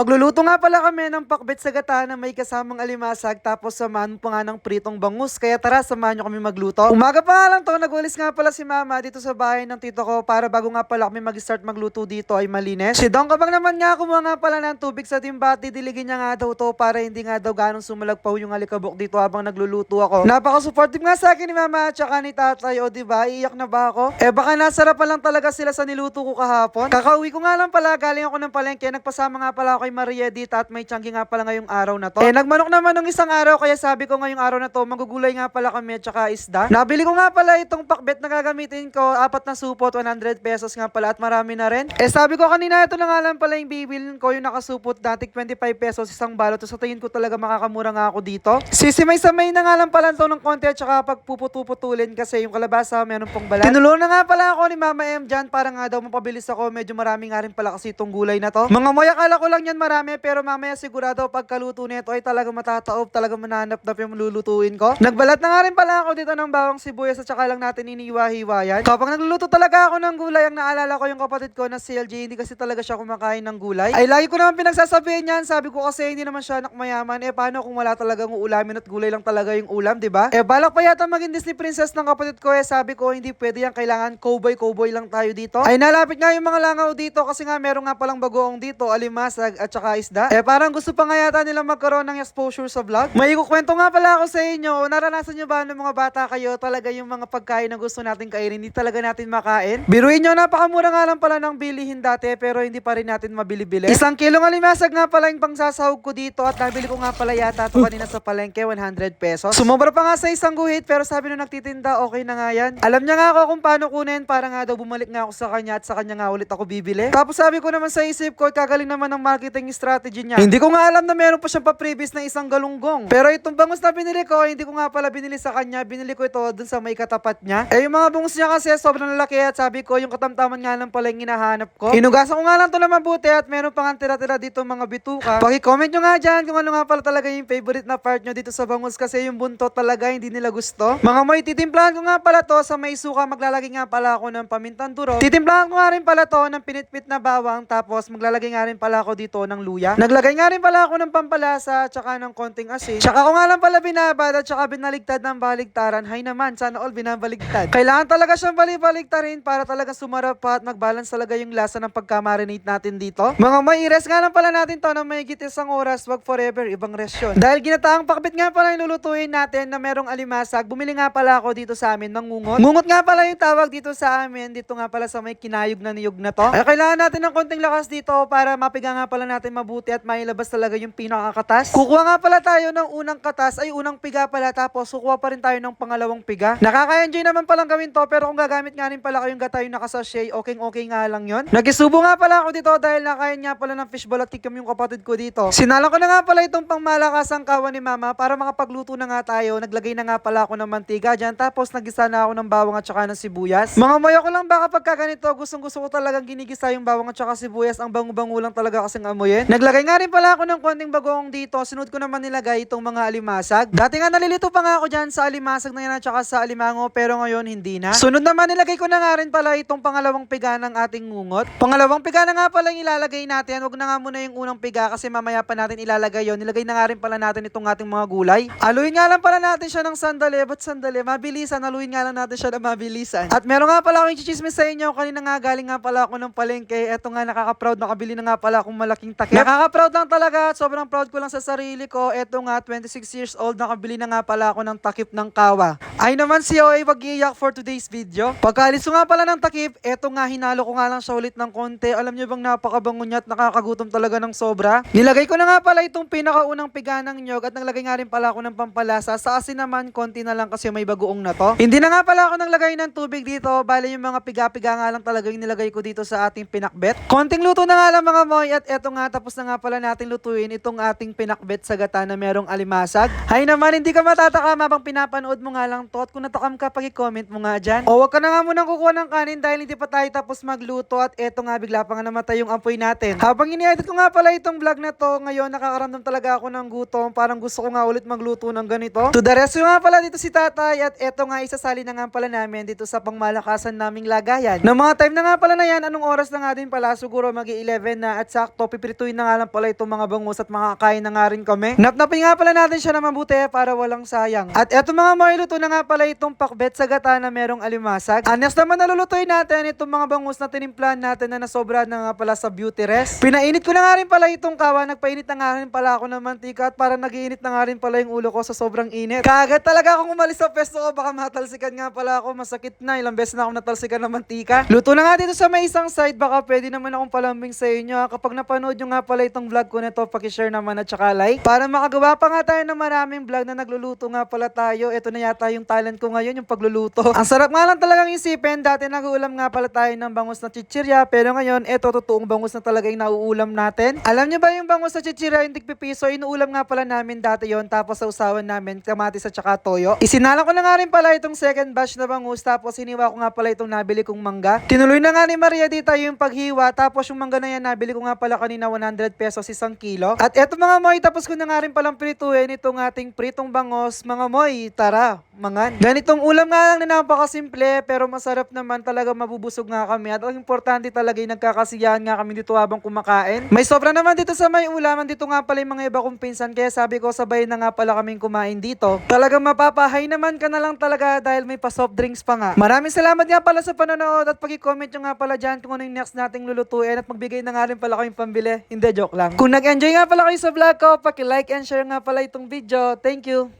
Magluluto nga pala kami ng pakbet sa gata na may kasamang alimasag tapos samahan pa nga ng pritong bangus. Kaya tara, samahan nyo kami magluto. Umaga pa nga lang to, nagulis nga pala si mama dito sa bahay ng tito ko para bago nga pala kami mag-start magluto dito ay malinis. Si Don Kabang naman nga kumuha nga pala ng tubig sa timba at didiligin niya nga daw to para hindi nga daw ganong sumalagpaw yung alikabok dito habang nagluluto ako. Napaka-supportive nga sa akin ni mama at saka ni tatay o diba, iiyak na ba ako? Eh baka nasarapan lang talaga sila sa niluto ko kahapon. Kakauwi ko nga lang pala, galing ako ng palengke, nagpasama nga pala ako kay Maria dito at may tiyanggi nga pala ngayong araw na to. Eh nagmanok naman nung isang araw kaya sabi ko ngayong araw na to, magugulay nga pala kami at saka isda. Nabili ko nga pala itong pakbet na gagamitin ko, apat na supot, 100 pesos nga pala at marami na rin. Eh sabi ko kanina, ito na nga lang pala yung bibilin ko, yung nakasupot dati 25 pesos isang balot. So sa tingin ko talaga makakamura nga ako dito. Sisimay-samay na nga lang pala to ng konti at saka pagpuputuputulin kasi yung kalabasa meron pong balat. Tinulungan na nga pala ako ni Mama M dyan para nga daw mapabilis ako. Medyo marami nga rin pala kasi itong gulay na to. Mga moy, akala ko lang yan marami pero mamaya sigurado pagkaluto nito ay talaga matataob, talaga mananap na yung lulutuin ko. Nagbalat na nga rin pala ako dito ng bawang sibuyas at saka lang natin iniwa-hiwa yan. Kapag nagluluto talaga ako ng gulay, ang naalala ko yung kapatid ko na si hindi kasi talaga siya kumakain ng gulay. Ay lagi ko naman pinagsasabihin yan, sabi ko kasi hindi naman siya anak mayaman. Eh paano kung wala talagang uulamin at gulay lang talaga yung ulam, di ba? Eh balak pa yata maging Disney princess ng kapatid ko eh sabi ko hindi pwede yan, kailangan cowboy cowboy lang tayo dito. Ay nalapit nga yung mga langaw dito kasi nga meron nga palang bagoong dito, alimasag at saka isda. Eh parang gusto pa nga yata nila magkaroon ng exposure sa vlog. May kukwento nga pala ako sa inyo, naranasan nyo ba ng mga bata kayo talaga yung mga pagkain na gusto natin kainin, hindi talaga natin makain? Biruin nyo, napakamura nga lang pala ng bilihin dati pero hindi pa rin natin mabili-bili. Isang kilong alimasag nga pala yung pangsasahog ko dito at nabili ko nga pala yata ito kanina sa palengke, 100 pesos. Sumobra pa nga sa isang guhit pero sabi nung nagtitinda, okay na nga yan. Alam niya nga ako kung paano kunin para nga daw bumalik nga ako sa kanya at sa kanya nga ulit ako bibili. Tapos sabi ko naman sa isip ko, kagaling naman ng marketing strategy niya. Hindi ko nga alam na meron pa siyang pa-previous na isang galunggong. Pero itong bangus na binili ko, hindi ko nga pala binili sa kanya. Binili ko ito dun sa may katapat niya. Eh yung mga bangus niya kasi sobrang lalaki at sabi ko yung katamtaman nga lang pala yung hinahanap ko. Hinugasan ko nga lang to na mabuti at meron pa nga tira-tira dito mga bituka. Paki-comment nyo nga dyan kung ano nga pala talaga yung favorite na part nyo dito sa bangus kasi yung buntot talaga hindi nila gusto. Mga may titimplahan ko nga pala to sa may suka maglalagay nga pala ako ng pamintang duro. Titimplahan ko nga rin pala to ng pinitpit na bawang tapos maglalagay nga rin pala ako dito ng luya. Naglagay nga rin pala ako ng pampalasa tsaka ng konting asin. Tsaka ko nga lang pala binabad at tsaka binaligtad ng baligtaran. Hay naman, sana all binabaligtad. Kailangan talaga siyang balibaligtarin para talaga sumarap pa at mag-balance talaga yung lasa ng pagka-marinate natin dito. Mga may i-rest nga lang pala natin to na may isang oras, wag forever, ibang rest yun. Dahil ginataang pakbit nga pala yung lulutuin natin na merong alimasag, bumili nga pala ako dito sa amin ng ngungot. Ngungot nga pala yung tawag dito sa amin, dito nga pala sa may kinayog na niyog na to. Ay, kailangan natin ng konting lakas dito para mapiga nga pala natin mabuti at mailabas talaga yung pinakakatas. Kukuha nga pala tayo ng unang katas, ay unang piga pala tapos kukuha pa rin tayo ng pangalawang piga. Nakaka-enjoy naman palang gawin to pero kung gagamit nga rin pala kayong gata yung nakasashay, okay okay nga lang yon. Nagisubo nga pala ako dito dahil nakain nga pala ng fishball at kikom yung kapatid ko dito. Sinala ko na nga pala itong pangmalakasang kawan ni mama para makapagluto na nga tayo. Naglagay na nga pala ako ng mantiga dyan tapos nagisa na ako ng bawang at saka ng sibuyas. Mga mayo ko lang baka pagka ganito gustong gusto ko talagang ginigisa yung bawang at saka sibuyas. Ang bango-bango lang talaga kasing amoyin. Naglagay nga rin pala ako ng konting bagong dito. Sunod ko naman nilagay itong mga alimasag. Dati nga nalilito pa nga ako dyan sa alimasag na yan at saka sa alimango pero ngayon hindi na. Sunod naman nilagay ko na nga rin pala itong pangalawang piga ng ating ngungot. Pangalawang piga na nga pala yung ilalagay natin. Huwag na nga muna yung unang piga kasi mamaya pa natin ilalagay yon. Nilagay na nga rin pala natin itong ating mga gulay. Aluin nga lang pala natin siya ng sandali. Ba't sandali? Mabilisan. Aluin nga lang natin siya ng mabilisan. At meron nga pala akong chichismis sa inyo. Kanina nga galing nga pala ako ng palengke. Eto nga nakaka-proud. Nakabili na nga pala akong malaking takip. Nakaka-proud lang talaga. Sobrang proud ko lang sa sarili ko. Eto nga 26 years old. Nakabili na nga pala ako ng takip ng kawa. Ay naman si OA wag-iiyak for today's video. Pagkaalis ko nga pala ng takip, eto nga hinalo ko nga lang siya ulit ng konti. Alam niyo bang napakabango niya at nakakagutom talaga ng sobra? Nilagay ko na nga pala itong pinakaunang piga ng nyog at naglagay nga rin pala ako ng pampalasa. Sa asin naman, konti na lang kasi may bagoong na to. Hindi na nga pala ako naglagay ng tubig dito. Bale yung mga piga-piga nga lang talaga yung nilagay ko dito sa ating pinakbet. Konting luto na nga lang mga moy at eto nga tapos na nga pala natin lutuin itong ating pinakbet sa gata na merong alimasag. Hay naman, hindi ka matataka mabang pinapanood mo nga lang to at kung natakam ka, pag-comment mo nga dyan. O wag ka na nga munang kukuha ng kanin dahil hindi pa tayo tapos magluto at eto nga bigla pa nga namatay yung apoy natin. Habang ini-edit ko nga pala itong vlog na to, ngayon nakakaramdam talaga ako ng gutom. Parang gusto ko nga ulit magluto ng ganito. To the rescue nga pala dito si tatay at eto nga isasali na nga pala namin dito sa pangmalakasan naming lagayan. Ng mga time na nga pala na yan, anong oras na nga din pala? Siguro mag 11 na at sakto, prituin na nga lang pala itong mga bangus at makakain na nga rin kami. Napnapin nga pala natin siya na mabuti para walang sayang. At eto mga moy, luto na nga pala itong pakbet sa gata na merong alimasag. Anas naman nalulutuin natin itong mga bangus na tinimplahan natin na nasobra na nga pala sa beauty rest. Pinainit ko na nga rin pala itong kawa, nagpainit na nga rin pala ako ng mantika at parang nagiinit na nga rin pala yung ulo ko sa sobrang init. Kaagad talaga akong umalis sa pesto ko, baka matalsikan nga pala ako, masakit na, ilang beses na akong natalsikan ng mantika. Luto na nga dito sa may isang side, baka pwede naman akong palambing sa inyo. Kapag napanood nyo nga pala itong vlog ko nito, pakishare naman at saka like. Para makagawa pa nga tayo ng maraming vlog na nagluluto nga pala tayo. Ito na yata yung talent ko ngayon, yung pagluluto. Ang sarap nga lang talagang isipin, dati nag-uulam nga pala tayo ng bangus na chichirya, pero ngayon, eto totoong bangus na talaga yung nauulam natin. Alam nyo ba yung bangus na chichirya, yung tigpipiso, inuulam nga pala namin dati yon tapos sa usawan namin, kamatis at saka toyo. Isinalang ko na nga rin pala itong second batch na bangus, tapos hiniwa ko nga pala itong nabili kong mangga. Tinuloy na nga ni Maria dito yung paghiwa, tapos yung mangga na yan, nabili ko nga pala kanina 100 pesos isang kilo. At eto mga moy, tapos ko na nga rin palang prituhin itong ating pritong bangos. Mga moy, tara, mangan. Ganitong ulam nga lang na napakasimple, pero masarap naman talaga mabubusog nga kami. At ang importante talaga yung nagkakasiyahan nga kami dito habang kumakain. May sobra naman dito sa may ulaman, dito nga pala yung mga iba kong pinsan, kaya sabi ko sabay na nga pala kaming kumain dito. Talagang mapapahay naman ka na lang talaga dahil may pa soft drinks pa nga. Maraming salamat nga pala sa panonood at pag-comment nyo nga pala dyan kung ano yung next nating lulutuin at magbigay na nga rin pala kayong pambili. Hindi, joke lang. Kung nag-enjoy nga pala kayo sa vlog ko, paki-like and share nga pala itong video. Thank you!